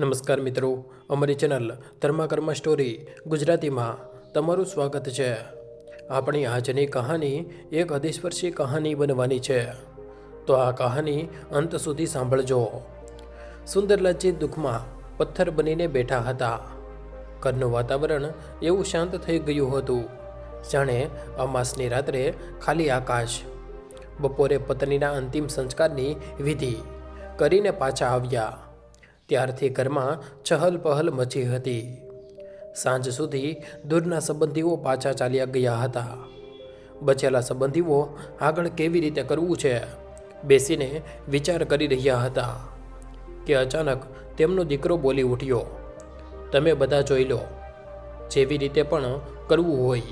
નમસ્કાર મિત્રો, અમારી ચેનલ ધર્માકર્મ સ્ટોરી ગુજરાતીમાં તમારું સ્વાગત છે. આપણી આજની કહાની એક અધિસ્પર્શી કહાની બનવાની છે. તો આ કહાની અંત સુધી સાંભળજો. સુંદરલાલજી દુઃખમાં પથ્થર બનીને બેઠા હતા. ઘરનું વાતાવરણ એવું શાંત થઈ ગયું હતું. જાણે અમાસની રાત્રે ખાલી આકાશ. બપોરે પત્નીના અંતિમ સંસ્કારની વિધિ કરીને પાછા આવ્યા. ત્યારથી ઘરમાં ચહલ પહલ મચી હતી. સાંજ સુધી દૂરના સંબંધીઓ પાછા ચાલ્યા ગયા હતા. બચેલા સંબંધીઓ આગળ કેવી રીતે કરવું છે? બેસીને વિચાર કરી રહ્યા હતા કે અચાનક તેમનો દીકરો બોલી ઉઠ્યો, તમે બધા જોઈ લો, જેવી રીતે પણ કરવું હોય.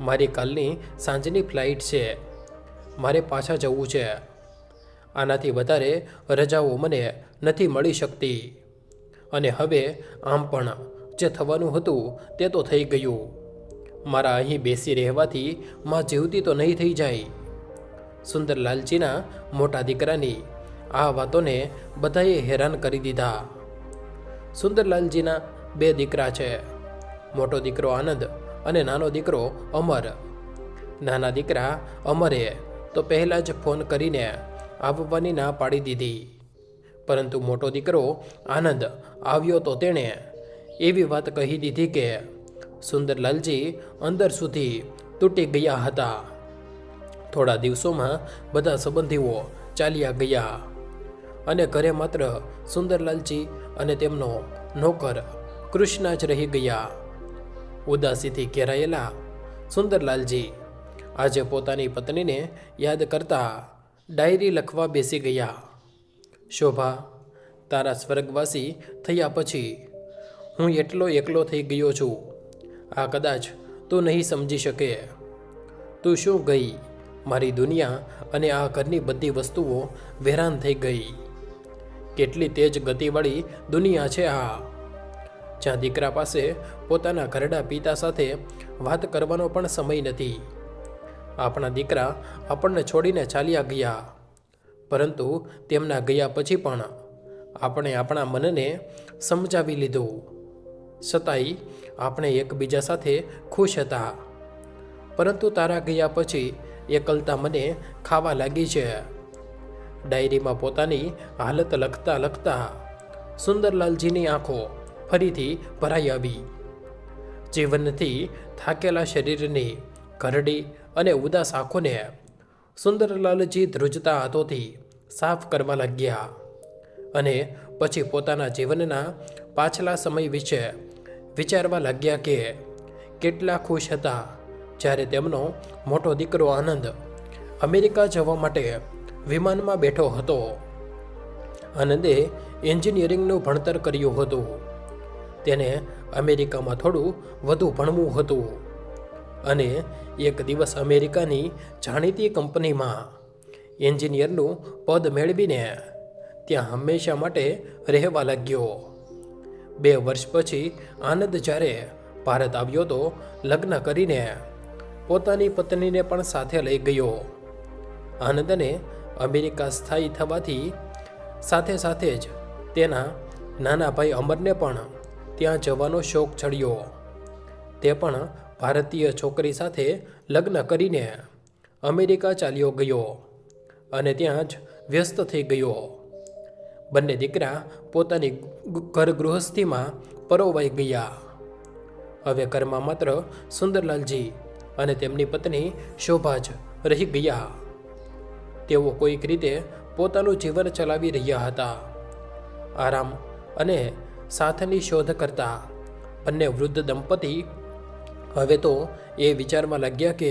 મારી કાલની સાંજની ફ્લાઇટ છે. મારે પાછા જવું છે. આનાથી વધારે રજાઓ મને નથી મળી શકતી. અને હવે આમ પણ જે થવાનું હતું તે તો થઈ ગયું. મારા અહીં બેસી રહેવાથી માં જીવતી તો નહીં થઈ જાય. સુંદરલાલજીના મોટા દીકરાની આ વાતોને બધાએ હેરાન કરી દીધા. સુંદરલાલજીના બે દીકરા છે. મોટો દીકરો આનંદ અને નાનો દીકરો અમર. નાના દીકરા અમરે તો પહેલાં જ ફોન કરીને આવવાની ના પાડી દીધી. પરંતુ મોટો દીકરો આનંદ આવ્યો તો તેણે એવી વાત કહી દીધી કે સુંદરલાલજી અંદર સુધી તૂટી ગયા હતા. થોડા દિવસોમાં બધા સંબંધીઓ ચાલ્યા ગયા. અને ઘરે માત્ર સુંદરલાલજી અને તેમનો નોકર કૃષ્ણા જ રહી ગયા. ઉદાસીથી ઘેરાયેલા સુંદરલાલજી આજે પોતાની પત્નીને યાદ કરતા ડાયરી લખવા બેસી ગયા. શોભા, તારા સ્વર્ગવાસી થયા પછી હું એટલો એકલો થઈ ગયો છું. આ કદાચ તું નહીં સમજી શકે. તું શું ગઈ? મારી દુનિયા અને આ ઘરની બધી વસ્તુઓ વેરાન થઈ ગઈ. કેટલી તેજ ગતિવાળી દુનિયા છે આ. જ્યાં દીકરા પાસે પોતાના ઘરડા પિતા સાથે વાત કરવાનો પણ સમય નથી. આપણા દીકરા આપણને છોડીને ચાલ્યા ગયા. પરંતુ તેમના ગયા પછી પણ આપણે આપણા મનને સમજાવી લીધું. છતાંય આપણે એકબીજા સાથે ખુશ હતા. પરંતુ તારા ગયા પછી એકલતા મને ખાવા લાગી છે. ડાયરીમાં પોતાની હાલત લખતા લખતા સુંદરલાલજીની આંખો ફરીથી ભરાઈ આવી. જીવનથી થાકેલા શરીરની ઘરડી અને ઉદાસ આંખોને સુંદરલાલજી ધ્રુજતા હાથોથી સાફ કરવા લાગ્યા અને પછી પોતાના જીવનના પાછલા સમય વિશે વિચારવા લાગ્યા કે કેટલા ખુશ હતા જ્યારે તેમનો મોટો દીકરો આનંદ અમેરિકા જવા માટે વિમાનમાં બેઠો હતો. આનંદે એન્જિનિયરિંગનું ભણતર કર્યું હતું. તેને અમેરિકામાં થોડું વધુ ભણવું હતું અને એક દિવસ અમેરિકાની જાણીતી કંપનીમાં એન્જિનિયરનું પદ મેળવીને ત્યાં હંમેશા માટે રહેવા લાગ્યો. બે વર્ષ પછી આનંદ જ્યારે ભારત આવ્યો તો લગ્ન કરીને પોતાની પત્નીને પણ સાથે લઈ ગયો. આનંદને અમેરિકા સ્થાયી થવાથી સાથે સાથે જ તેના નાના ભાઈ અમરને પણ ત્યાં જવાનો શોખ ચડ્યો. તે પણ ભારતીય છોકરી સાથે લગ્ન કરીને અમેરિકા ચાલ્યો ગયો અને ત્યાં જ વ્યસ્ત થઈ ગયો. બંને દીકરા પોતાની ઘર ગૃહસ્થીમાં પરોવાઈ ગયા. હવે ઘરમાં માત્ર સુંદરલાલજી અને તેમની પત્ની શોભા જ રહી ગયા. તેઓ કોઈક રીતે પોતાનું જીવન ચલાવી રહ્યા હતા. આરામ અને સાથની શોધ કરતા બંને વૃદ્ધ દંપતી હવે તો એ વિચારમાં લાગ્યા કે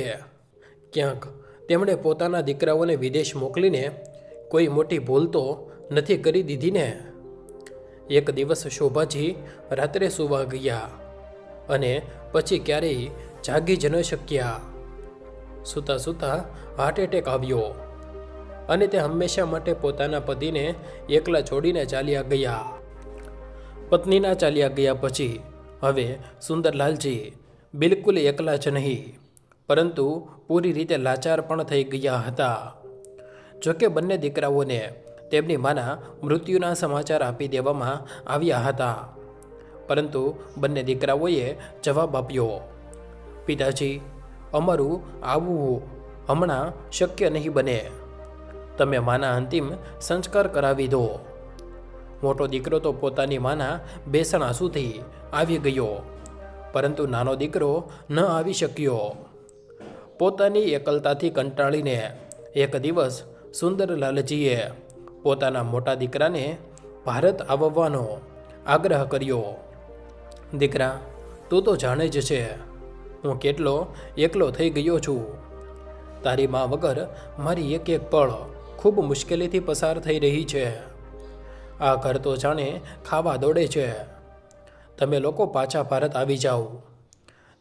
ક્યાંક તેમણે પોતાના દીકરાઓને વિદેશ મોકલીને કોઈ મોટી ભૂલ તો નથી કરી દીધી ને? એક દિવસ શોભાજી રાત્રે સુવા ગયા અને પછી ક્યારેય જાગી જ ન શક્યા. સૂતા સૂતા હાર્ટ એટેક આવ્યો અને તે હંમેશા માટે પોતાના પતિને એકલા છોડીને ચાલ્યા ગયા. પત્નીના ચાલ્યા ગયા પછી હવે સુંદરલાલજી બિલકુલ એકલા જ નહીં, પરંતુ પૂરી રીતે લાચાર પણ થઈ ગયા હતા. જોકે બંને દીકરાઓને તેમની માના મૃત્યુના સમાચાર આપી દેવામાં આવ્યા હતા. પરંતુ બંને દીકરાઓએ જવાબ આપ્યો, પિતાજી, અમારું આવવું હમણાં શક્ય નહીં બને. તમે માના અંતિમ સંસ્કાર કરાવી દો. મોટો દીકરો તો પોતાની માના બેસણા સુધી આવી ગયો. પરંતુ નાનો દીકરો ન આવી શક્યો. પોતાની એકલતાથી કંટાળીને એક દિવસ સુંદરલાલજીએ પોતાના મોટા દીકરાને ભારત આવવાનો આગ્રહ કર્યો. દીકરા, તું તો જાણે જ છે, હું કેટલો એકલો થઈ ગયો છું. તારી મા વગર મારી એક એક પળ ખૂબ મુશ્કેલીથી પસાર થઈ રહી છે. આ ઘર તો જાણે ખાવા દોડે છે. તમે લોકો પાછા ભારત આવી જાઓ.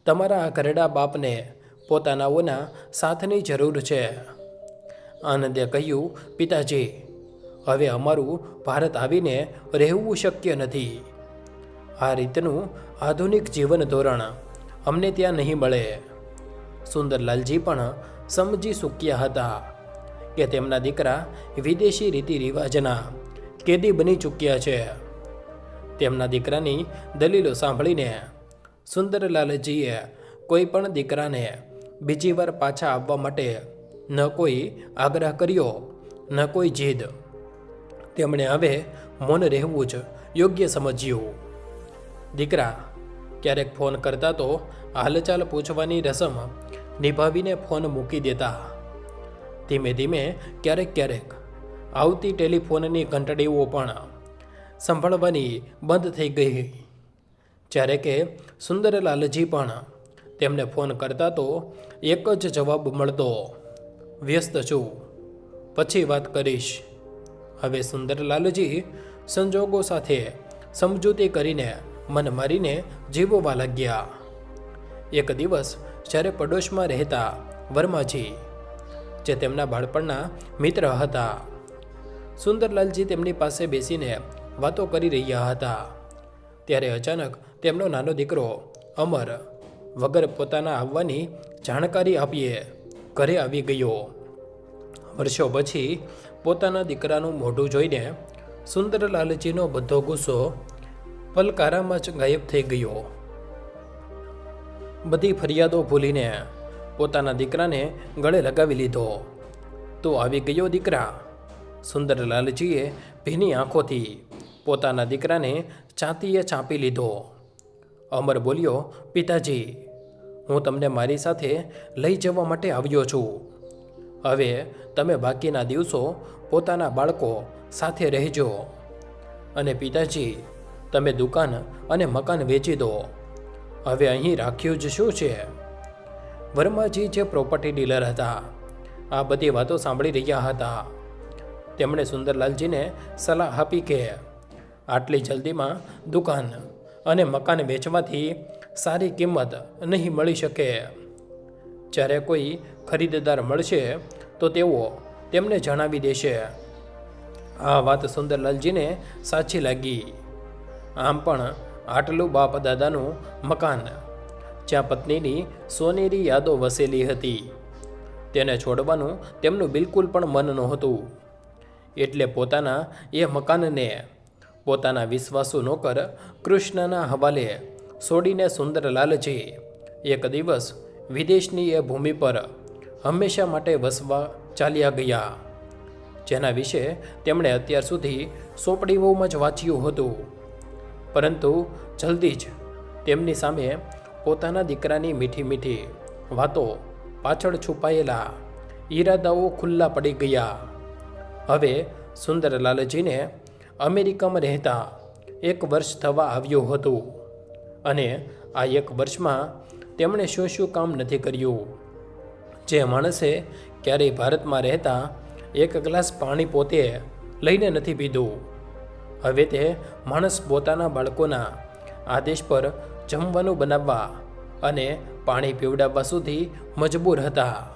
તમારા આ ઘરડા બાપને પોતાનાઓના સાથની જરૂર છે. આનંદે કહ્યું, પિતાજી, હવે અમારું ભારત આવીને રહેવું શક્ય નથી. આ રીતનું આધુનિક જીવન ધોરણ અમને ત્યાં નહીં મળે. સુંદરલાલજી પણ સમજી ચૂક્યા હતા કે તેમના દીકરા વિદેશી રીતિ રિવાજના કેદી બની ચૂક્યા છે. તેમના દીકરાની દલીલો સાંભળીને સુંદરલાલજીએ કોઈ પણ દીકરાને બીજી વાર પાછા આવવા માટે ન કોઈ આગ્રહ કર્યો, ન કોઈ જીદ. તેમણે હવે મૌન રહેવું જ યોગ્ય સમજ્યું. દીકરા, ક્યારેક ફોન કરતા તો હાલચાલ પૂછવાની રસમ નિભાવીને ફોન મૂકી દેતા. ધીમે ધીમે ક્યારેક ક્યારેક આવતી ટેલિફોનની ઘંટડીઓ પણ સંભળવાની બંધ થઈ ગઈ. જ્યારે કે સુંદરલાલજી પણ તેમને ફોન કરતા તો એક જ જવાબ મળતો, વ્યસ્ત છું. પછી વાત કરીશ. હવે સુંદરલાલજી સંજોગો સાથે સમજૂતી કરીને મન મારીને જીવવા લાગ્યા. એક દિવસ જ્યારે પડોશમાં રહેતા વર્માજી, જે તેમના બાળપણના મિત્ર હતા, સુંદરલાલજી તેમની પાસે બેસીને વાતો કરી રહ્યા હતા. ત્યારે અચાનક તેમનો નાનો દીકરો અમર વગર પોતાના આવવાની જાણકારી આપીએ ઘરે આવી ગયો. વર્ષો પછી પોતાના દીકરાનું મોઢું જોઈને સુંદરલાલજીનો બધો ગુસ્સો પલકારામાં જ ગાયબ થઈ ગયો. બધી ફરિયાદો ભૂલીને પોતાના દીકરાને ગળે લગાવી લીધો. તો આવી ગયો દીકરા. સુંદરલાલજીએ ભીની આંખોથી પોતાના દીકરાને ચાંતીએ ચાંપી લીધો. અમર બોલ્યો, પિતાજી, હું તમને મારી સાથે લઈ જવા માટે આવ્યો છું. હવે તમે બાકીના દિવસો પોતાના બાળકો સાથે રહેજો. અને પિતાજી, તમે દુકાન અને મકાન વેચી દો. હવે અહીં રાખ્યું જ શું છે? વર્માજી જે પ્રોપર્ટી ડીલર હતા, આ બધી વાતો સાંભળી રહ્યા હતા. તેમણે સુંદરલાલજીને સલાહ આપી કે આટલી જલ્દીમાં દુકાન અને મકાન વેચવાથી સારી કિંમત નહીં મળી શકે. જ્યારે કોઈ ખરીદદાર મળશે, તો તેઓ તેમને જણાવી દેશે. આ વાત સુંદરલાલજીને સાચી લાગી. આમ પણ આટલું બાપ દાદાનું મકાન જ્યાં પત્નીની સોનેરી યાદો વસેલી હતી, તેને છોડવાનું તેમનું બિલકુલ પણ મન નહોતું. એટલે પોતાના એ મકાનને પોતાના વિશ્વાસુ નોકર કૃષ્ણના હવાલે છોડીને સુંદરલાલજી એક દિવસ વિદેશની એ ભૂમિ પર હંમેશા માટે વસવા ચાલ્યા ગયા. જેના વિશે તેમણે અત્યાર સુધી સોપડીઓમાં જ વાંચ્યું હતું. પરંતુ જલ્દી જ તેમની સામે પોતાના દીકરાની મીઠી મીઠી વાતો પાછળ છુપાયેલા ઈરાદાઓ ખુલ્લા પડી ગયા. હવે સુંદરલાલજીને અમેરિકામાં રહેતા એક વર્ષ થવા આવ્યું હતું અને આ એક વર્ષમાં તેમણે શું શું કામ નથી કર્યું. જે માણસે ક્યારેય ભારતમાં રહેતા એક ગ્લાસ પાણી પોતે લઈને નથી પીધું. હવે તે માણસ પોતાના બાળકોના આદેશ પર જમવાનું બનાવવા અને પાણી પીવડાવવા સુધી મજબૂર હતા.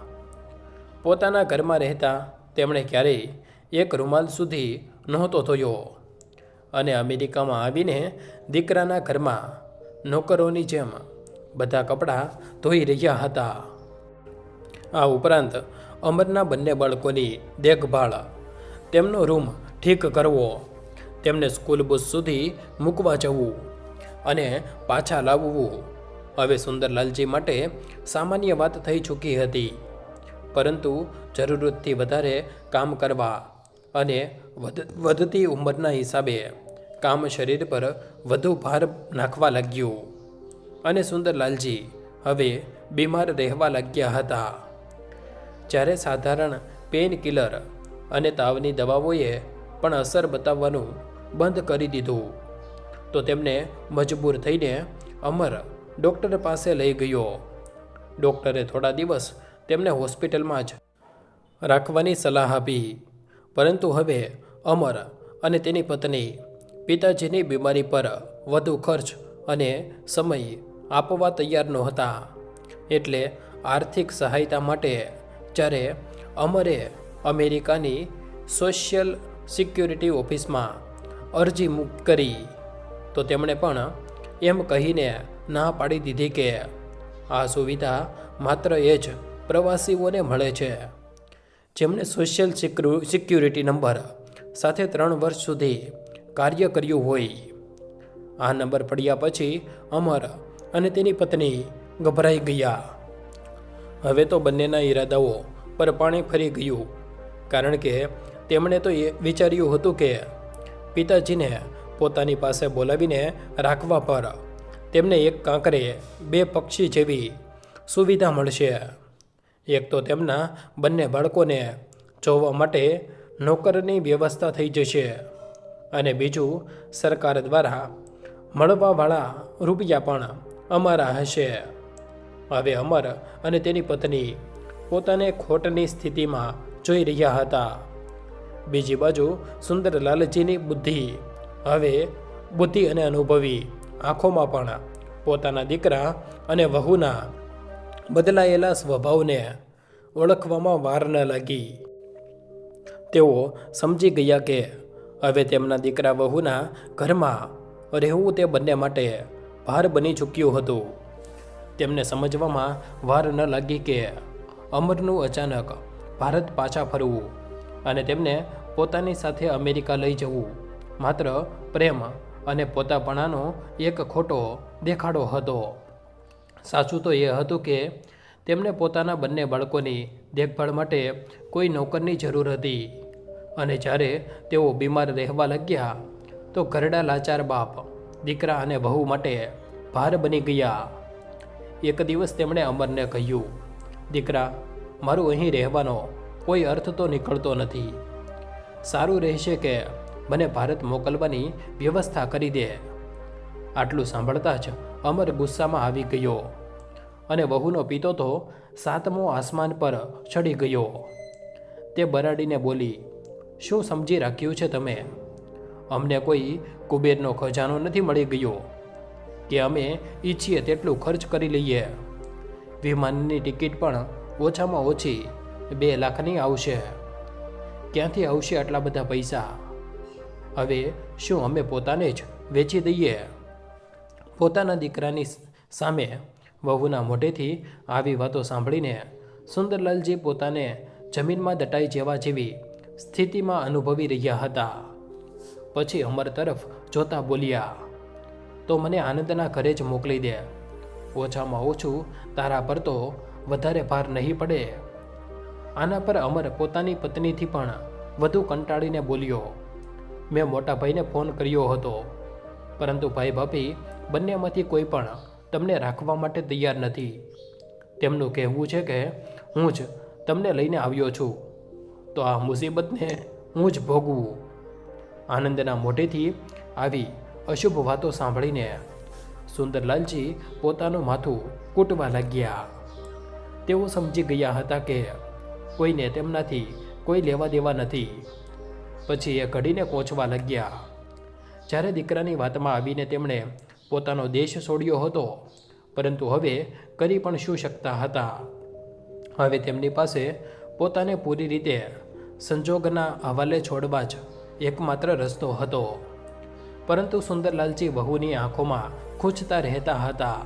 પોતાના ઘરમાં રહેતા તેમણે ક્યારેય એક રૂમાલ સુધી નહોતો થયો. અને અમેરિકામાં આવીને દીકરાના ઘરમાં નોકરોની જેમ બધા કપડાં ધોઈ રહ્યા હતા. આ ઉપરાંત અમરના બંને બાળકોની દેખભાળ, તેમનો રૂમ ઠીક કરવો, તેમને સ્કૂલ બસ સુધી મૂકવા જવું અને પાછા લાવવું. હવે સુંદરલાલજી માટે સામાન્ય વાત થઈ ચૂકી હતી. પરંતુ જરૂરતથી વધારે કામ કરવા અને વધ- વધતી ઉંમરના હિસાબે કામ શરીર પર વધુ ભાર નાખવા લાગ્યું. અને સુંદરલાલજી હવે બીમાર રહેવા લાગ્યા હતા. જ્યારે સાધારણ પેઇન કિલર અને તાવની દવાઓએ પણ અસર બતાવવાનું બંધ કરી દીધું, તો તેમને મજબૂર થઈને અમર ડૉક્ટર પાસે લઈ ગયો. ડૉક્ટરે થોડા દિવસ તેમને હોસ્પિટલમાં જ રાખવાની સલાહ આપી. પરંતુ હવે અમર અને તેની પત્ની પિતાજીની બીમારી પર વધુ ખર્ચ અને સમય આપવા તૈયાર નહોતા. એટલે આર્થિક સહાયતા માટે જ્યારે અમરે અમેરિકાની સોશિયલ સિક્યુરિટી ઓફિસમાં અરજી મૂક કરી, તો તેમણે પણ એમ કહીને ના પાડી દીધી કે આ સુવિધા માત્ર એ જ પ્રવાસીઓને મળે છે. જેમણે સોશિયલ સિક્યુ સિક્યુરિટી નંબર સાથે ત્રણ વર્ષ સુધી કાર્ય કર્યું હોય. આ નંબર પડ્યા પછી અમર અને તેની પત્ની ગભરાઈ ગયા. હવે તો બંનેના ઈરાદાઓ પર પાણી ફરી ગયું, કારણ કે તેમણે તો એ વિચાર્યું હતું કે પિતાજીને પોતાની પાસે બોલાવીને રાખવા પર તેમને એક કાંકરે બે પક્ષી જેવી સુવિધા મળશે. એક તો તેમના બંને બાળકોને જોવા માટે નોકરની વ્યવસ્થા થઈ જશે અને બીજું સરકાર દ્વારા મળવાવાળા રૂપિયા પણ અમારા હશે. હવે અમર અને તેની પત્ની પોતાને ખોટની સ્થિતિમાં જોઈ રહ્યા હતા. બીજી બાજુ સુંદરલાલજીની બુદ્ધિ, હવે બુદ્ધિ અને અનુભવી, આંખોમાં પણ પોતાના દીકરા અને વહુના બદલાયેલા સ્વભાવને ઓળખવામાં વાર ન લાગી. તેઓ સમજી ગયા કે હવે તેમના દીકરા વહુના ઘરમાં રહેવું તે બંને માટે ભાર બની ચૂક્યું હતું. તેમને સમજવામાં વાર ન લાગી કે અમરનું અચાનક ભારત પાછા ફરવું અને તેમને પોતાની સાથે અમેરિકા લઈ જવું માત્ર પ્રેમ અને પોતાપણાનો એક ખોટો દેખાડો હતો. સાચું તો એ હતું કે તેમને પોતાના બંને બાળકોની દેખભાળ માટે કોઈ નોકરની જરૂર હતી. અને જ્યારે તેઓ બીમાર રહેવા લાગ્યા, તો ઘરડા લાચાર બાપ, દીકરા અને વહુ માટે ભાર બની ગયા. એક દિવસ તેમણે અમરને કહ્યું, દીકરા, મારું અહીં રહેવાનો કોઈ અર્થ તો નીકળતો નથી. સારું રહેશે કે મને ભારત મોકલવાની વ્યવસ્થા કરી દે. આટલું સાંભળતા જ અમર ગુસ્સામાં આવી ગયો અને વહુનો પિતો તો સાતમો આસમાન પર ચડી ગયો. તે બરાડીને બોલી, શું સમજી રાખ્યું છે તમે? અમને કોઈ કુબેરનો ખજાનો નથી મળી ગયો. કે અમે ઈચ્છીએ તેટલું ખર્ચ કરી લઈએ. વિમાનની ટિકિટ પણ ઓછામાં ઓછી બે લાખની આવશે. ક્યાંથી આવશે આટલા બધા પૈસા? હવે શું અમે પોતાને જ વેચી દઈએ? પોતાના દીકરાની સામે વહુના મોઢેથી આવી વાતો સાંભળીને સુંદરલાલજી પોતાને જમીનમાં દટાઈ જેવા જેવી સ્થિતિમાં અનુભવી રહ્યા હતા. પછી અમર તરફ જોતા બોલ્યા, તો મને આનંદના ઘરે જ મોકલી દે. ઓછામાં ઓછું તારા પર તો વધારે ભાર નહીં પડે. આના પર અમર પોતાની પત્નીથી પણ વધુ કંટાળીને બોલ્યો, મેં મોટા ભાઈને ફોન કર્યો હતો. પરંતુ ભાઈ ભાભી બંનેમાંથી કોઈ પણ તમને રાખવા માટે તૈયાર નથી. તેમનું કહેવું છે કે, હું જ તમને લઈને આવ્યો છું. તો આ મુસીબતને હું જ ભોગવું. આનંદના મોઢેથી આવી અશુભ વાતો સાંભળીને સુંદરલાલજી પોતાનું માથું કૂટવા લાગ્યા. તેઓ સમજી ગયા હતા કે, કોઈને તેમનાથી કોઈ લેવા દેવા નથી. પછી એ ઘડીને પહોંચવા લાગ્યા. જ્યારે દીકરાની વાતમાં આવીને તેમણે પોતાનો દેશ છોડ્યો હતો. પરંતુ હવે કરી પણ શું શકતા હતા? હવે તેમની પાસે પોતાને પૂરી રીતે સંજોગના હવાલે છોડવા જ એકમાત્ર રસ્તો હતો. પરંતુ સુંદરલાલજી વહુની આંખોમાં ખૂંચતા રહેતા હતા.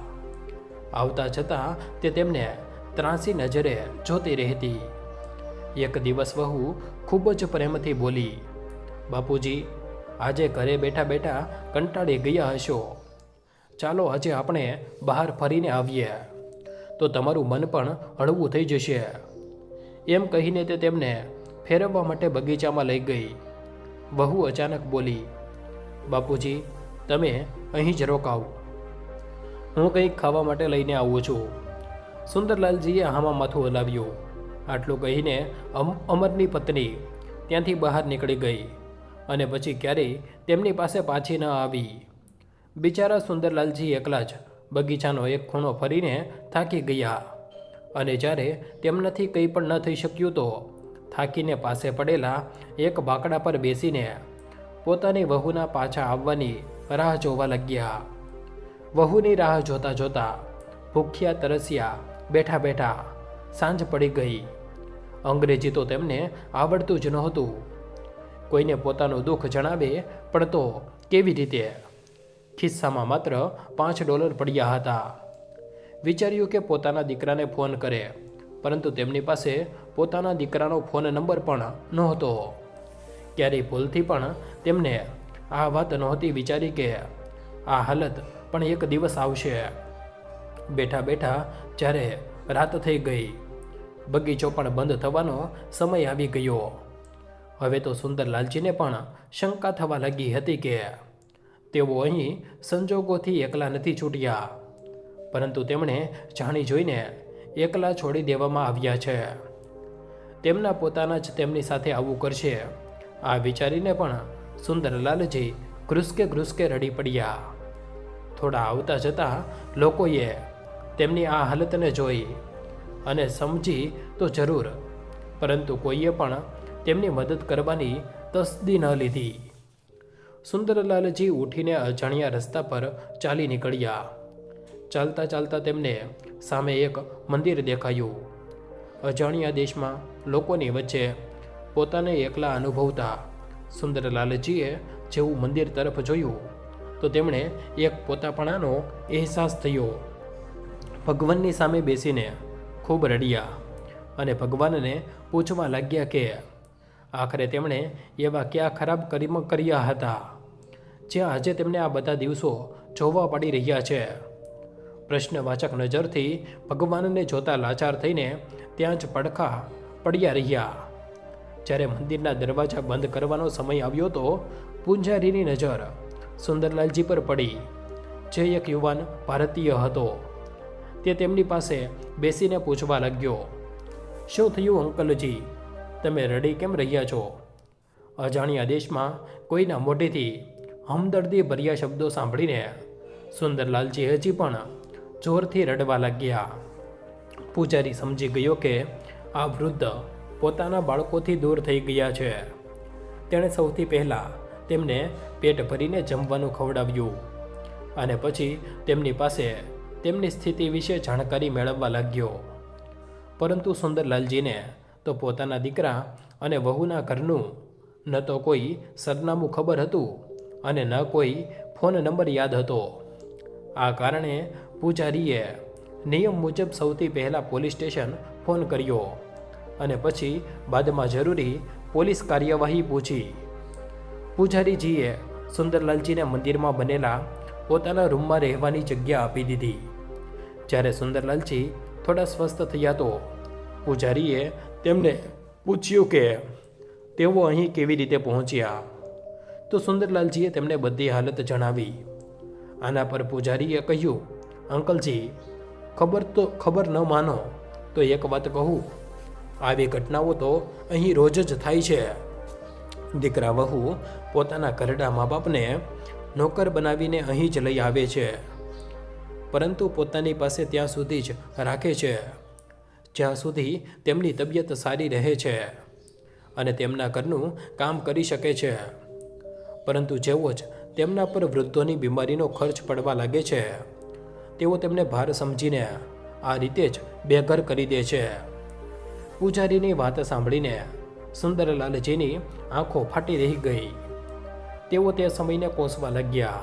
આવતા છતાં તે તેમને ત્રાસી નજરે જોતી રહેતી. એક દિવસ વહુ ખૂબ જ પ્રેમથી બોલી, બાપુજી, આજે ઘરે બેઠા બેઠા કંટાળી ગયા હશો. ચાલો આજે આપણે બહાર ફરીને આવીએ. તો તમારું મન પણ હળવું થઈ જશે. એમ કહીને તે તેમને ફેરવવા માટે બગીચામાં લઈ ગઈ. બહુ અચાનક બોલી, બાપુજી, તમે અહીં જ રોકાવ. હું કંઈક ખાવા માટે લઈને આવું છું. સુંદરલાલજીએ હામાં માથું હલાવ્યું. આટલું કહીને અમ અમરની પત્ની ત્યાંથી બહાર નીકળી ગઈ અને પછી ક્યારેય તેમની પાસે પાછી ન આવી. બિચારા સુંદરલાલજી એકલા જ બગીચાનો એક ખૂણો ફરીને થાકી ગયા. અને જ્યારે તેમનાથી કંઈ પણ ન થઈ શક્યું તો થાકીને પાસે પડેલા એક બાકડા પર બેસીને પોતાની વહુના પાછા આવવાની રાહ જોવા લાગ્યા. વહુની રાહ જોતા જોતા ભૂખ્યા તરસ્યા બેઠા બેઠા સાંજ પડી ગઈ. અંગ્રેજી તો તેમને આવડતું જ નહોતું. કોઈને પોતાનું દુઃખ જણાવે પણ તો કેવી રીતે? ખિસ્સામાં માત્ર પાંચ ડોલર પડ્યા હતા. વિચાર્યું કે પોતાના દીકરાને ફોન કરે, પરંતુ તેમની પાસે પોતાના દીકરાનો ફોન નંબર પણ નહોતો. ક્યારેય ભૂલથી પણ તેમને આ વાત નહોતી વિચારી કે આ હાલત પણ એક દિવસ આવશે. બેઠા બેઠા જ્યારે રાત થઈ ગઈ, બગીચો પણ બંધ થવાનો સમય આવી ગયો. હવે તો સુંદર લાલજીને પણ શંકા થવા લાગી હતી કે તેઓ અહીં સંજોગોથી એકલા નથી છૂટ્યા. પરંતુ તેમણે જાણી જોઈને એકલા છોડી દેવામાં આવ્યા છે. તેમના પોતાના જ તેમની સાથે આવું કરશે. આ વિચારીને પણ સુંદરલાલજી ઘ્રુસકે ઘ્રુસકે રડી પડ્યા. થોડા આવતા જતાં લોકોએ તેમની આ હાલતને જોઈ અને સમજી તો જરૂર, પરંતુ કોઈએ પણ તેમની મદદ કરવાની તસદી ન લીધી. સુંદરલાલજી ઉઠીને અજાણ્યા રસ્તા પર ચાલી નીકળ્યા. ચાલતા ચાલતા તેમને સામે એક મંદિર દેખાયું. અજાણ્યા દેશમાં લોકોની વચ્ચે પોતાને એકલા અનુભવતા સુંદરલાલજીએ જેવું મંદિર તરફ જોયું, તો તેમણે એક પોતાપણાનો અહેસાસ થયો. ભગવાનની સામે બેસીને ખૂબ રડ્યા અને ભગવાનને પૂછવા લાગ્યા કે આખરે તેમણે એવા કયા ખરાબ કર્મ કર્યા હતા. જ્યાં આજે તેમને આ બધા દિવસો જોવા પડી રહ્યા છે. પ્રશ્નવાચક નજરથી ભગવાનને જોતા લાચાર થઈને ત્યાં જ પડખા પડ્યા રહ્યા. જ્યારે મંદિરના દરવાજા બંધ કરવાનો સમય આવ્યો તો પૂંજારીની નજર સુંદરલાલજી પર પડી. જે એક યુવાન ભારતીય હતો. તે તેમની પાસે બેસીને પૂછવા લાગ્યો, શું થયું અંકલજી? તમે રડી કેમ રહ્યા છો? અજાણ્યા દેશમાં કોઈના મોઢેથી હમદર્દી ભર્યા શબ્દો સાંભળીને સુંદરલાલજી હજી પણ જોરથી રડવા લાગ્યા. પૂજારી સમજી ગયો કે આ વૃદ્ધ પોતાના બાળકોથી દૂર થઈ ગયા છે. તેણે સૌથી પહેલાં તેમને પેટ ભરીને જમવાનું ખવડાવ્યું અને પછી તેમની પાસે તેમની સ્થિતિ વિશે જાણકારી મેળવવા લાગ્યો. પરંતુ સુંદરલાલજીને તો પોતાના દીકરા અને વહુના ઘરનું ન તો કોઈ સરનામું ખબર હતું અને ન કોઈ ફોન નંબર યાદ હતો. આ કારણે પૂજારીએ નિયમ મુજબ સૌથી પહેલાં પોલીસ સ્ટેશન ફોન કર્યો અને પછી બાદમાં જરૂરી પોલીસ કાર્યવાહી પૂછી. પૂજારીજીએ સુંદરલાલજીને મંદિરમાં બનેલા પોતાના રૂમમાં રહેવાની જગ્યા આપી દીધી. જ્યારે સુંદરલાલજી થોડા સ્વસ્થ થયા તો પૂજારીએ તેમને પૂછ્યું કે, તેઓ અહીં કેવી રીતે પહોંચ્યા? તો સુંદરલાલજીએ તેમને બધી હાલત જણાવી. આના પર પૂજારીએ કહ્યું, અંકલજી, ખબર તો, ખબર ન માનો, તો એક વાત કહું. આવી ઘટનાઓ તો અહીં રોજ જ થાય છે. દીકરા વહુ પોતાના ઘરડા મા બાપને નોકર બનાવીને અહીં જ લઈ આવે છે. પરંતુ પોતાની પાસે ત્યાં સુધી જ રાખે છે. જ્યાં સુધી તેમની તબિયત સારી રહે છે અને તેમના ઘરનું કામ કરી શકે છે. પરંતુ જેવો જ તેમના પર વૃદ્ધોની બીમારીનો ખર્ચ પડવા લાગે છે, તેઓ તેમને ભાર સમજીને આ રીતે જ બેઘર કરી દે છે. પૂજારીની વાત સાંભળીને સુંદરલાલજીની આંખો ફાટી રહી ગઈ. તેઓ તે સમયને કોસવા લાગ્યા,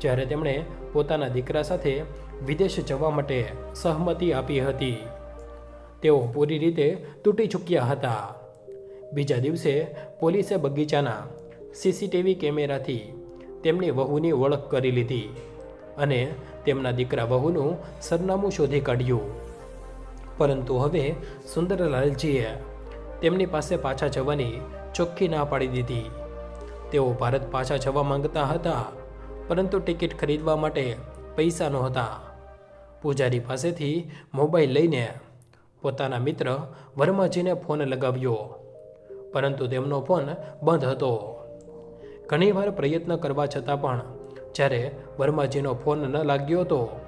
જ્યારે તેમણે પોતાના દીકરા સાથે વિદેશ જવા માટે સહમતિ આપી હતી. તેઓ પૂરી રીતે તૂટી ચૂક્યા હતા. બીજા દિવસે પોલીસે બગીચાના સીસીટીવી કેમેરાથી તેમની વહુની ઓળખ કરી લીધી અને તેમના દીકરા વહુનું સરનામું શોધી કાઢ્યું. પરંતુ હવે સુંદરલાલજીએ તેમની પાસે પાછા જવાની ચોખ્ખી ના પાડી દીધી. તેઓ ભારત પાછા જવા માંગતા હતા, પરંતુ ટિકિટ ખરીદવા માટે પૈસા નહોતા. પૂજારી પાસેથી મોબાઈલ લઈને પોતાના મિત્ર વર્માજીને ફોન લગાવ્યો. પરંતુ તેમનો ફોન બંધ હતો. ઘણીવાર પ્રયત્ન કરવા છતાં પણ જ્યારે વર્માજીનો ફોન ન લાગ્યો તો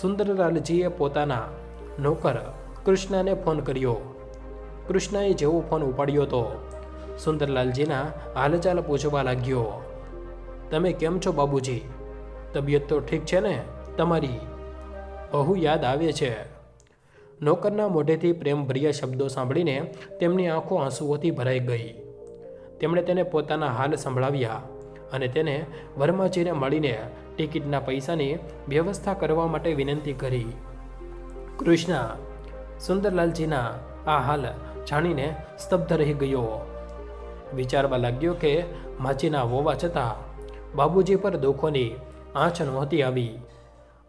સુંદરલાલજીએ પોતાના નોકર કૃષ્ણાને ફોન કર્યો. કૃષ્ણએ જેવો ફોન ઉપાડ્યો તો સુંદરલાલજીના હાલચાલ પૂછવા લાગ્યો. તમે કેમ છો બાબુજી? તબિયત તો ઠીક છે ને? તમારી બહુ યાદ આવે છે. નોકરના મોઢેથી પ્રેમભર્યા શબ્દો સાંભળીને તેમની આંખો આંસુઓથી ભરાઈ ગઈ. તેમણે તેને પોતાના હાલ સંભળાવ્યા અને તેને વર્માજીને મળીને ટિકિટના પૈસાની વ્યવસ્થા કરવા માટે વિનંતી કરી. કૃષ્ણા, સુંદરલાલજીના આ હાલ જાણીને સ્તબ્ધ રહી ગયો. વિચારવા લાગ્યો કે માજીના હોવા છતાં બાબુજી પર દુઃખોની આંચ નહોતી આવી.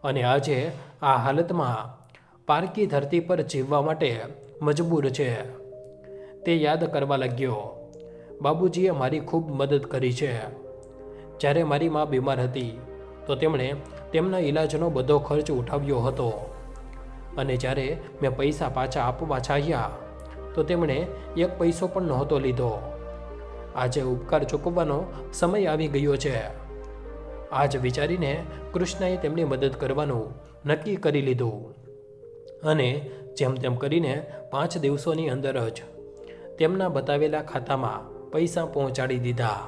અને આજે આ હાલતમાં પારકી ધરતી પર જીવવા માટે મજબૂર છે. તે યાદ કરવા લાગ્યો, બાબુજીએ મારી ખૂબ મદદ કરી છે. જ્યારે મારી મા બીમાર હતી, તો તેમણે તેમના ઈલાજનો બધો ખર્ચ ઉઠાવ્યો હતો. અને જ્યારે મેં પૈસા પાછા આપવા ચાહ્યા, તો તેમણે એક પૈસો પણ નહોતો લીધો. આજે ઉપકાર ચૂકવવાનો સમય આવી ગયો છે. આજ વિચારીને કૃષ્ણએ તેમની મદદ કરવાનું નક્કી કરી લીધું. અને જેમ તેમ કરીને પાંચ દિવસોની અંદર જ તેમના બતાવેલા ખાતામાં પૈસા પહોંચાડી દીધા.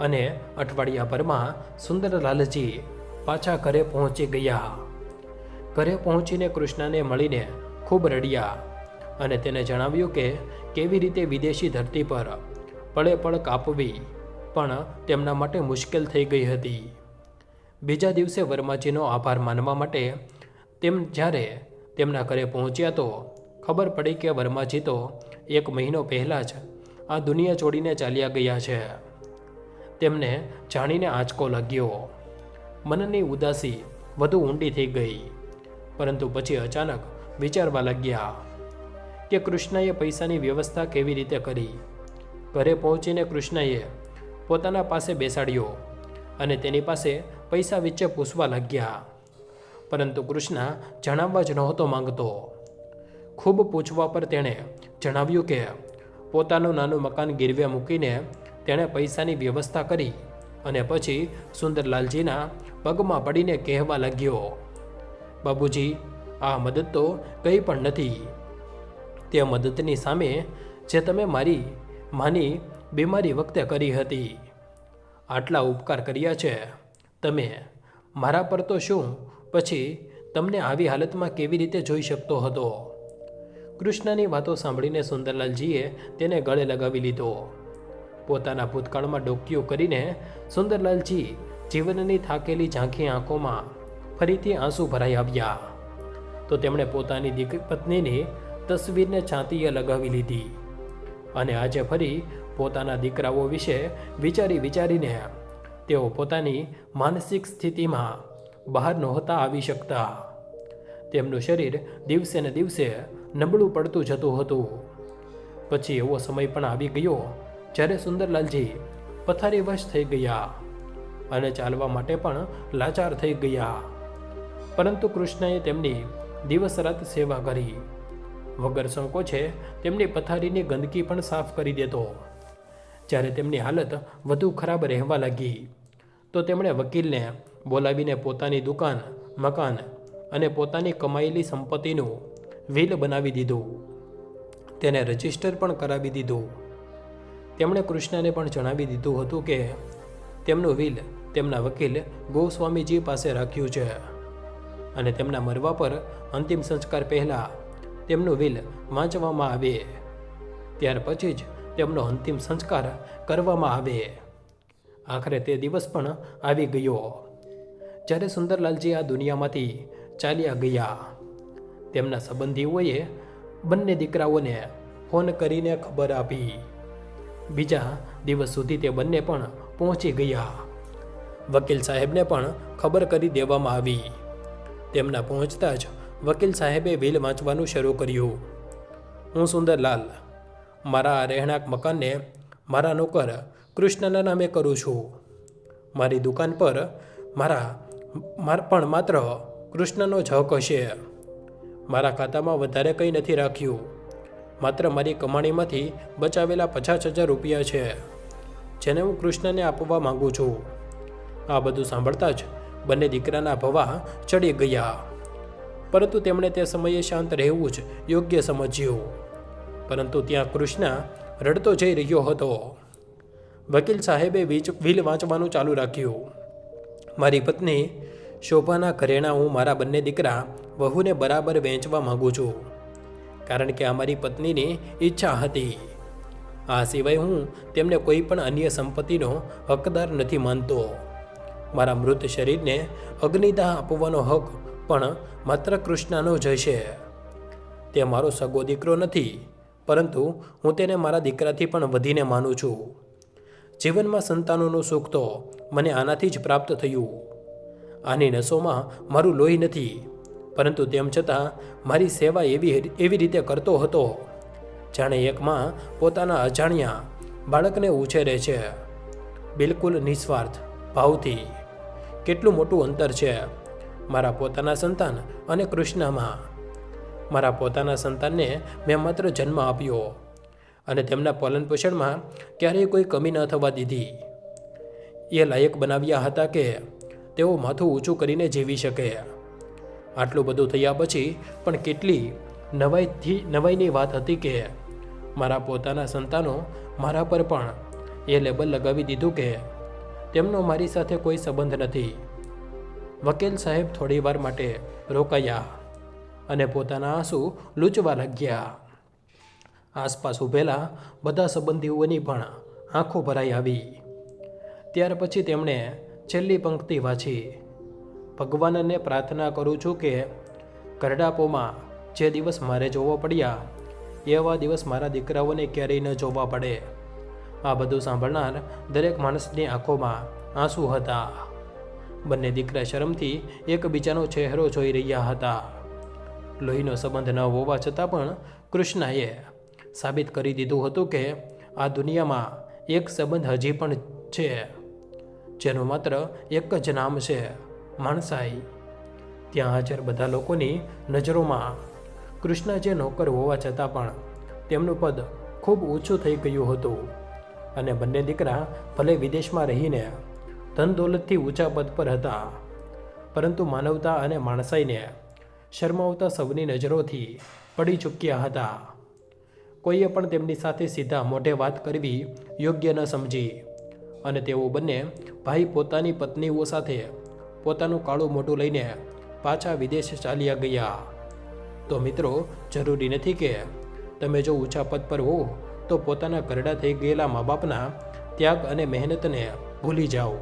અને અઠવાડિયાભરમાં સુંદરલાલજી પાછા ઘરે પહોંચી ગયા. ઘરે પહોંચીને કૃષ્ણને મળીને ખૂબ રડ્યા અને તેને જણાવ્યું કે કેવી રીતે વિદેશી ધરતી પર પળે પળ કાપવી, પણ તેમના માટે મુશ્કેલ થઈ ગઈ હતી. બીજા દિવસે વર્માજીનો આભાર માનવા માટે તેમ જ્યારે તેમના ઘરે પહોંચ્યા તો ખબર પડી કે વર્માજી તો એક મહિનો પહેલાં જ આ દુનિયા છોડીને ચાલ્યા ગયા છે. તેમને જાણીને આંચકો લાગ્યો. મનની ઉદાસી વધુ ઊંડી થઈ ગઈ, પરંતુ પછી અચાનક વિચારવા લાગ્યા કે કૃષ્ણએ પૈસાની વ્યવસ્થા કેવી રીતે કરી? ઘરે પહોંચીને કૃષ્ણએ પોતાના પાસે બેસાડ્યો અને તેની પાસે પૈસા વિશે પૂછવા લાગ્યા. પરંતુ કૃષ્ણ જણાવવા જ નહોતો માંગતો. ખૂબ પૂછવા પર તેણે જણાવ્યું કે, પોતાનું નાનું મકાન ગીરવે મૂકીને તેણે પૈસાની વ્યવસ્થા કરી અને પછી સુંદરલાલજીના પગમાં પડીને કહેવા લાગ્યો, બાબુજી, આ મદદ તો કંઈ પણ નથી. તે મદદની સામે જે તમે મારી માની બીમારી વખતે કરી હતી. આટલા ઉપકાર કર્યા છે. તમે મારા પર તો શું પછી તમને આવી હાલતમાં કેવી રીતે જોઈ શકતો હતો? કૃષ્ણની વાતો સાંભળીને સુંદરલાલજીએ તેને ગળે લગાવી લીધો. પોતાના ભૂતકાળમાં ડોકીઓ કરીને સુંદરલાલજી જીવનની થાકેલી ઝાંખી આંખોમાં ફરીથી આંસુ ભરાઈ આવ્યા. તો તેમણે પોતાની દીકરી પત્નીની તસવીરને છાંતીએ લગાવી લીધી અને આજે ફરી પોતાના દીકરાઓ વિશે વિચારી વિચારીને તેઓ પોતાની માનસિક સ્થિતિમાં બહાર નહોતા આવી શકતા. તેમનું શરીર દિવસે ને દિવસે નબળું પડતું જતું હતું. પછી એવો સમય પણ આવી ગયો જ્યારે સુંદરલાલજી પથારીવશ થઈ ગયા અને ચાલવા માટે પણ લાચાર થઈ ગયા. પરંતુ કૃષ્ણએ તેમની દિવસ રાત સેવા કરી. વગર સંકોચે તેમની પથારીની ગંદકી પણ સાફ કરી દેતો. જ્યારે તેમની હાલત વધુ ખરાબ રહેવા લાગી, તો તેમણે વકીલને બોલાવીને પોતાની દુકાન, મકાન અને પોતાની કમાયેલી સંપત્તિનું વિલ બનાવી દીધું. તેને રજિસ્ટર પણ કરાવી દીધું. તેમણે કૃષ્ણને પણ જણાવી દીધું હતું કે તેમનું વિલ તેમના વકીલ ગોસ્વામીજી પાસે રાખ્યું છે અને તેમના મરવા પર અંતિમ સંસ્કાર પહેલાં તેમનું વિલ વાંચવામાં આવે. ત્યાર પછી જ તેમનો અંતિમ સંસ્કાર કરવામાં આવે. આખરે તે દિવસ પણ આવી ગયો. જ્યારે સુંદરલાલજી આ દુનિયામાંથી ચાલ્યા ગયા, તેમના સંબંધીઓએ બંને દીકરાઓને ફોન કરીને ખબર આપી. બીજા દિવસ સુધી તે બંને પણ પહોંચી ગયા. વકીલ સાહેબને પણ ખબર કરી દેવામાં આવી. તેમના પહોંચતા જ વકીલ સાહેબે વિલ વાંચવાનું શરૂ કર્યું. હું સુંદરલાલ, મારા રહેણાંક મકાનને મારા નોકર કૃષ્ણના નામે કરું છું. મારી દુકાન પર માર પણ માત્ર કૃષ્ણનો જ હક હશે. મારા ખાતામાં વધારે કંઈ નથી રાખ્યું. માત્ર મારી કમાણીમાંથી બચાવેલા પચાસ હજાર રૂપિયા છે, જેને હું કૃષ્ણને આપવા માંગુ છું. આ બધું સાંભળતા જ બંને દીકરાના ભવા ચડી ગયા. પરંતુ તેમણે તે સમયે શાંત રહેવું જ યોગ્ય સમજ્યું. પરંતુ ત્યાં કૃષ્ણ રડતો જઈ રહ્યો હતો. વકીલ સાહેબે વીજ, વિલ વાંચવાનું ચાલુ રાખ્યું. મારી પત્ની શોભાના ઘરેણાં હું મારા બંને દીકરા વહુને બરાબર વહેંચવા માગું છું. કારણ કે આ મારી પત્નીની ઈચ્છા હતી. આ સિવાય હું તેમને કોઈ પણ અન્ય સંપત્તિનો હકદાર નથી માનતો. મારા મૃત શરીરને અગ્નિદાહ આપવાનો હક પણ માત્ર કૃષ્ણનો જ હશે. તે મારો સગો દીકરો નથી, પરંતુ હું તેને મારા દીકરાથી પણ વધીને માનું છું. જીવનમાં સંતાનોનો સુખ તો મને આનાથી જ પ્રાપ્ત થયું. આની નસોમાં મારું લોહી નથી, પરંતુ તેમ છતાં મારી સેવા એવી એવી રીતે કરતો હતો. જાણે એકમાં પોતાના અજાણ્યા બાળકને ઉછેરે છે. બિલકુલ નિસ્વાર્થ ભાવથી. કેટલું મોટું અંતર છે મારા પોતાના સંતાન અને કૃષ્ણમાં. મારા પોતાના સંતાનને મેં માત્ર જન્મ આપ્યો. અને તેમના પાલન પોષણમાં ક્યારેય કોઈ કમી ન થવા દીધી. એ લાયક બનાવ્યા હતા કે તેઓ માથું ઊંચું કરીને જીવી શકે. આટલું બધું થયા પછી પણ કેટલી નવાઈથી નવાઈની વાત હતી કે મારા પોતાના સંતાનો મારા પર પણ એ લેબલ લગાવી દીધું કે તેમનો મારી સાથે કોઈ સંબંધ નથી. વકીલ સાહેબ થોડીવાર માટે રોકાયા અને પોતાના આંસુ લૂંચવા લાગ્યા. આસપાસ ઊભેલા બધા સંબંધીઓની પણ આંખો ભરાઈ આવી. ત્યાર પછી તેમણે છેલ્લી પંક્તિ વાંચી. ભગવાનને પ્રાર્થના કરું છું કે કરડાપોમાં જે દિવસ મારે જોવા પડ્યા, એવા દિવસ મારા દીકરાઓને ક્યારેય ન જોવા પડે. આ બધું સાંભળનાર દરેક માણસની આંખોમાં આંસુ હતા. બંને દીકરા શરમથી એકબીજાનો ચહેરો જોઈ રહ્યા હતા. લોહીનો સંબંધ ન હોવા છતાં પણ કૃષ્ણએ સાબિત કરી દીધું હતું કે આ દુનિયામાં એક સંબંધ હજી પણ છે, જેનું માત્ર એક જ નામ છે, માણસાઈ. ત્યાં હાજર બધા લોકોની નજરોમાં કૃષ્ણ જે નોકર હોવા છતાં પણ તેમનું પદ ખૂબ ઊંચું થઈ ગયું હતું અને બંને દીકરા ભલે વિદેશમાં રહીને ધન દોલતથી ઊંચા પદ પર હતા, પરંતુ માનવતા અને માણસાઈને શરમાવતા સૌની નજરોથી પડી ચૂક્યા હતા. કોઈએ પણ તેમની સાથે સીધા મોઢે વાત કરવી યોગ્ય ન સમજી. અને તેઓ બંને ભાઈ પોતાની પત્નીઓ સાથે પોતાનું કાળું મોઢું લઈને પાછા વિદેશ ચાલ્યા ગયા. તો મિત્રો, જરૂરી નથી કે તમે જો ઊંચા પદ પર હો તો પોતાના ઘરડા થઈ ગયેલા મા બાપના ત્યાગ અને મહેનતને ભૂલી જાઓ.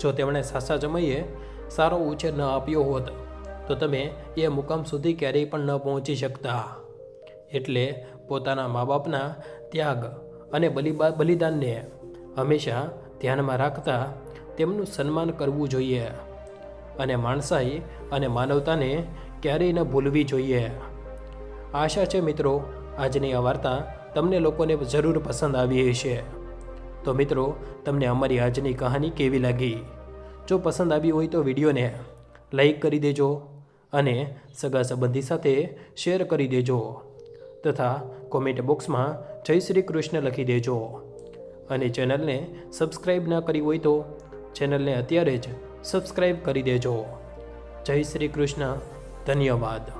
જો તેમણે સાસા સમયે સારો ઉછેર ન આપ્યો હોત, તો તમે એ મુકામ સુધી ક્યારેય પણ ન પહોંચી શકતા. એટલે પોતાના મા બાપના ત્યાગ અને બલિબા બલિદાનને હંમેશા ધ્યાનમાં રાખતા તેમનું સન્માન કરવું જોઈએ. અને માણસાઈ અને માનવતાને ક્યારેય ન ભૂલવી જોઈએ. આશા છે મિત્રો, આજની આ વાર્તા તમને લોકોને જરૂર પસંદ આવી હશે. તો મિત્રો, તમને અમારી આજની કહાની કેવી લાગી? જો પસંદ આવી હોય તો વિડીયોને લાઈક કરી દેજો અને સગા સંબંધી સાથે શેર કરી દેજો. તથા કોમેન્ટ બોક્સમાં જય શ્રી કૃષ્ણ લખી દેજો. અને ચેનલને સબસ્ક્રાઈબ ન કરી હોય તો ચેનલને અત્યારે જ સબસ્ક્રાઈબ કરી દેજો. જય શ્રી કૃષ્ણ. ધન્યવાદ.